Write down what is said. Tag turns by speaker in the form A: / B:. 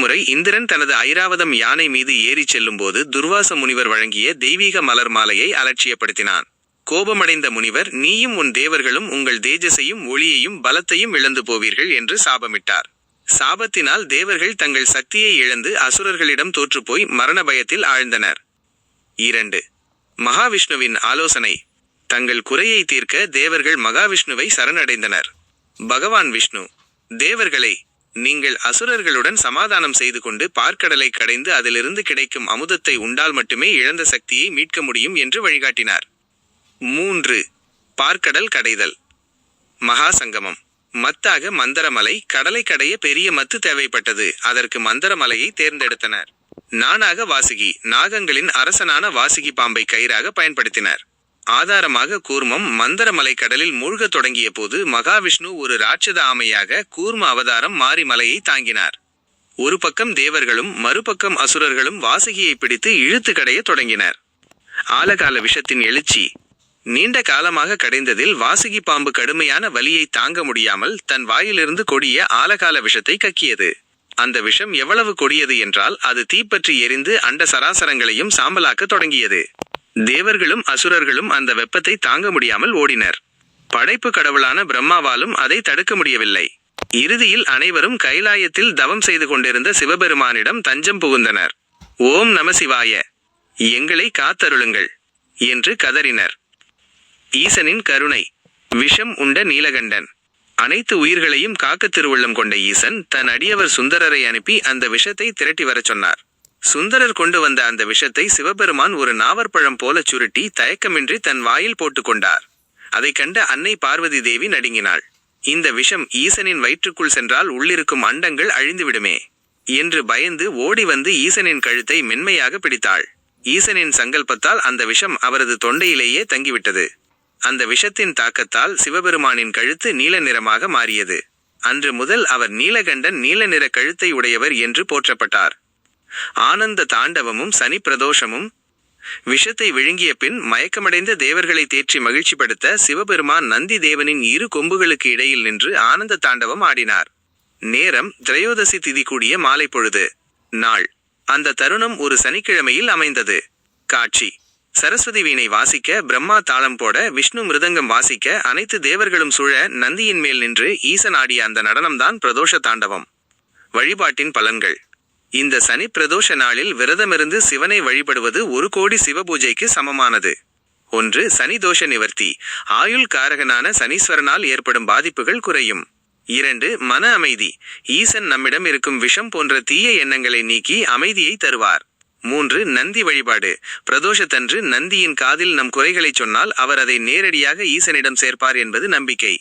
A: ஒருமுறை இந்திரன் தனது ஐராவதம் யானை மீது ஏறிச் செல்லும்போது துர்வாச முனிவர் வழங்கிய தெய்வீக மலர் மாலையை அலட்சியப்படுத்தினான். கோபமடைந்த முனிவர் நீயும் உன் தேவர்களும் உங்கள் தேஜஸையும் ஒளியையும் பலத்தையும் இழந்து போவீர்கள் என்று சாபமிட்டார். சாபத்தினால் தேவர்கள் தங்கள் சக்தியை இழந்து அசுரர்களிடம் தோற்றுப்போய் மரண பயத்தில் ஆழ்ந்தனர். இரண்டு மகாவிஷ்ணுவின் ஆலோசனை. தங்கள் குறையை தீர்க்க தேவர்கள் மகாவிஷ்ணுவை சரணடைந்தனர். பகவான் விஷ்ணு தேவர்களை நீங்கள் அசுரர்களுடன் சமாதானம் செய்து கொண்டு பார்க்கடலை கடைந்து அதிலிருந்து கிடைக்கும் அமுதத்தை உண்டால் மட்டுமே இழந்த சக்தியை மீட்க முடியும் என்று வழிகாட்டினார். மூன்று. பார்க்கடல் கடைதல். மகாசங்கமம். மத்தாக மந்தரமலை கடலை கடைய பெரிய மத்து தேவைப்பட்டது அதற்கு மந்தரமலையை தேர்ந்தெடுத்தனர். நானாக வாசுகி நாகங்களின் அரசனான வாசுகி பாம்பை கயிறாக பயன்படுத்தினர். ஆதாரமாக கூர்மம் மந்தரமலை கடலில் மூழ்கத் தொடங்கிய போது மகாவிஷ்ணு ஒரு ராட்சத ஆமையாக கூர்ம அவதாரம் மாறி மலையை தாங்கினார். ஒரு பக்கம் தேவர்களும் மறுபக்கம் அசுரர்களும் வாசகியை பிடித்து இழுத்து கடைய தொடங்கினர். ஆலகால விஷத்தின் எழுச்சி. நீண்ட காலமாக கடைந்ததில் வாசகி பாம்பு கடுமையான வலியை தாங்க முடியாமல் தன் வாயிலிருந்து கொடிய ஆலகால விஷத்தை கக்கியது. அந்த விஷம் எவ்வளவு கொடியது என்றால் அது தீப்பற்றி எரிந்து அண்ட சராசரங்களையும் சாம்பலாக்க தொடங்கியது. தேவர்களும் அசுரர்களும் அந்த வெப்பத்தை தாங்க முடியாமல் ஓடினர். படைப்பு கடவுளான பிரம்மாவாலும் அதை தடுக்க முடியவில்லை. இறுதியில் அனைவரும் கைலாயத்தில் தவம் செய்து கொண்டிருந்த சிவபெருமானிடம் தஞ்சம் புகுந்தனர். ஓம் நம சிவாய. எங்களை காத்தருளுங்கள் என்று கதறினர். ஈசனின் கருணை விஷம் உண்ட நீலகண்டன். அனைத்து உயிர்களையும் காக்க திருவுள்ளம் கொண்ட ஈசன் தன் அடியவர் சுந்தரரை அனுப்பி அந்த விஷத்தை திரட்டி வரச் சொன்னார். சுந்தரர் கொண்டு வந்த அந்த விஷத்தை சிவபெருமான் ஒரு நாவற்பழம் போல சுருட்டி தயக்கமின்றி தன் வாயில் போட்டுக்கொண்டார். அதை கண்ட அன்னை பார்வதி தேவி நடுங்கினாள். இந்த விஷம் ஈசனின் வயிற்றுக்குள் சென்றால் உள்ளிருக்கும் அண்டங்கள் அழிந்துவிடுமே என்று பயந்து ஓடி வந்து ஈசனின் கழுத்தை மென்மையாக பிடித்தாள். ஈசனின் சங்கல்பத்தால் அந்த விஷம் அவரது தொண்டையிலேயே தங்கிவிட்டது. அந்த விஷத்தின் தாக்கத்தால் சிவபெருமானின் கழுத்து நீல நிறமாக மாறியது. அன்று முதல் அவர் நீலகண்டன் நீல நிற கழுத்தை உடையவர் என்று போற்றப்பட்டார். ஆனந்த தாண்டவமும் சனி பிரதோஷமும். விஷத்தை விழுங்கிய பின் மயக்கமடைந்த தேவர்களை தேற்றி மகிழ்ச்சிப்படுத்த சிவபெருமான் நந்தி தேவனின் இரு கொம்புகளுக்கு இடையில் நின்று ஆனந்த தாண்டவம் ஆடினார். நேரம் திரையோதசி திதி கூடிய மாலை பொழுது. நாள். அந்த தருணம் ஒரு சனிக்கிழமையில் அமைந்தது. காட்சி. சரஸ்வதி வீணை வாசிக்க பிரம்மா தாளம் போட விஷ்ணு மிருதங்கம் வாசிக்க அனைத்து தேவர்களும் சூழ நந்தியின் மேல் நின்று ஈசன் ஆடிய அந்த நடனம்தான் பிரதோஷ தாண்டவம். வழிபாட்டின் பலன்கள். இந்த சனி பிரதோஷ நாளில் விரதமிருந்து சிவனை வழிபடுவது ஒரு கோடி சிவபூஜைக்கு சமமானது. ஒன்று சனி தோஷ நிவர்த்தி. ஆயுள் காரகனான சனீஸ்வரனால் ஏற்படும் பாதிப்புகள் குறையும். இரண்டு மன அமைதி. ஈசன் நம்மிடம் இருக்கும் விஷம் போன்ற தீய எண்ணங்களை நீக்கி அமைதியை தருவார். மூன்று நந்தி வழிபாடு. பிரதோஷத்தன்று நந்தியின் காதில் நம் குறைகளை சொன்னால் அவர் அதை நேரடியாக ஈசனிடம் சேர்ப்பார் என்பது நம்பிக்கை.